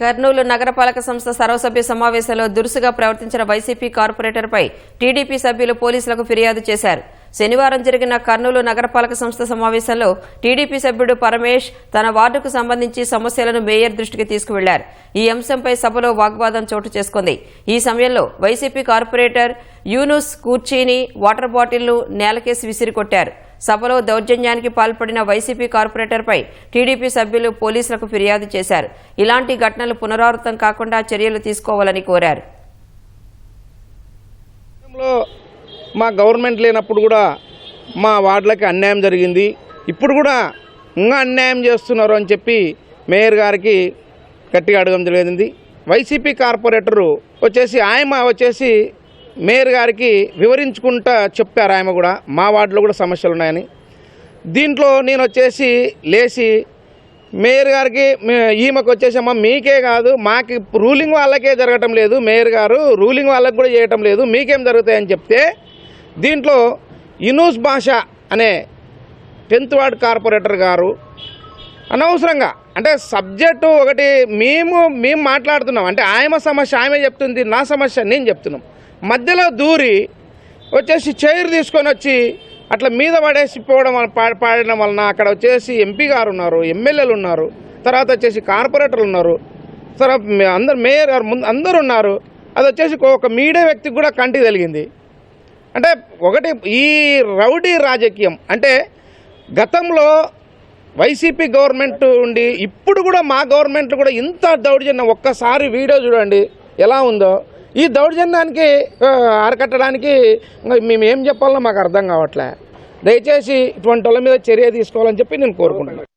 కర్నూలు నగరపాలక సంస్థ సర్వసభ్య సమావేశంలో దురుసుగా ప్రవర్తించిన వైసీపీ కార్పొరేటర్పై టీడీపీ సభ్యులు పోలీసులకు ఫిర్యాదు చేశారు. శనివారం జరిగిన కర్నూలు నగరపాలక సంస్థ సమావేశంలో టీడీపీ సభ్యుడు పరమేష్ తన వార్డుకు సంబంధించి సమస్యలను మేయర్ దృష్టికి తీసుకువెళ్ళారు. ఈ అంశంపై సభలో వాగ్వాదం చోటు చేసుకుంది. ఈ సమయంలో వైసీపీ కార్పొరేటర్ యూనుస్ కూర్చీని వాటర్ బాటిల్ను నేలకేసి విసిరికొట్టారు. సభలో దౌర్జన్యానికి పాల్పడిన వైసీపీ కార్పొరేటర్పై టీడీపీ సభ్యులు పోలీసులకు ఫిర్యాదు చేశారు. ఇలాంటి ఘటనలు పునరావృతం కాకుండా చర్యలు తీసుకోవాలని కోరారు. మా గవర్నమెంట్ లేనప్పుడు కూడా మా వార్డులకి అన్యాయం జరిగింది. ఇప్పుడు కూడా ఇంకా అన్యాయం చేస్తున్నారు అని చెప్పి మేయర్ గారికి గట్టిగా అడగడం జరిగింది. వైసీపీ కార్పొరేటరు వచ్చేసి ఆయమ వచ్చేసి మేయర్ గారికి వివరించుకుంటా చెప్పారు ఆమె కూడా. మా వార్డులో కూడా సమస్యలు ఉన్నాయని. దీంట్లో నేను వచ్చేసి లేచి మేయర్ గారికి మే- ఈమెకు వచ్చేసమ్మా మీకే కాదు మాకు రూలింగ్ వాళ్ళకే జరగటం లేదు. మేయర్ గారు రూలింగ్ వాళ్ళకి కూడా చేయటం లేదు. మీకేం జరుగుతాయని చెప్తే దీంట్లో ఇనూస్ భాష అనే టెన్త్ వార్డ్ కార్పొరేటర్ గారు అనవసరంగా అంటే సబ్జెక్టు ఒకటి మేము మేము మాట్లాడుతున్నాం. అంటే ఆయమ సమస్య ఆమె చెప్తుంది నా సమస్య నేను చెప్తున్నాం. మధ్యలో దూరి వచ్చేసి చైర్ తీసుకొని వచ్చి అట్లా మీద పడేసి పోవడం వల్ల- పా- పాడడం వలన అక్కడ వచ్చేసి ఎంపీ గారు ఉన్నారు ఎమ్మెల్యేలు ఉన్నారు తర్వాత వచ్చేసి కార్పొరేటర్లు ఉన్నారు తర్వాత అందరు మేయర్ గారు ముందు అందరు ఉన్నారు. అది వచ్చేసి ఒక మీడియా వ్యక్తికి కూడా కంటి తెలిగింది అంటే ఒకటి ఈ రౌడీ రాజకీయం అంటే గతంలో వైసీపీ గవర్నమెంట్ ఉండి ఇప్పుడు కూడా మా గవర్నమెంట్ కూడా ఇంత దౌర్జన్యం. ఒక్కసారి వీడియో చూడండి ఎలా ఉందో. ఈ దౌర్జన్యానికి అరకట్టడానికి అరికట్టడానికి మేము ఏం చెప్పాలో మాకు అర్థం కావట్లే. దయచేసి ఇటువంటి వాళ్ళ మీద చర్య తీసుకోవాలని చెప్పి నేను కోరుకుంటున్నాను.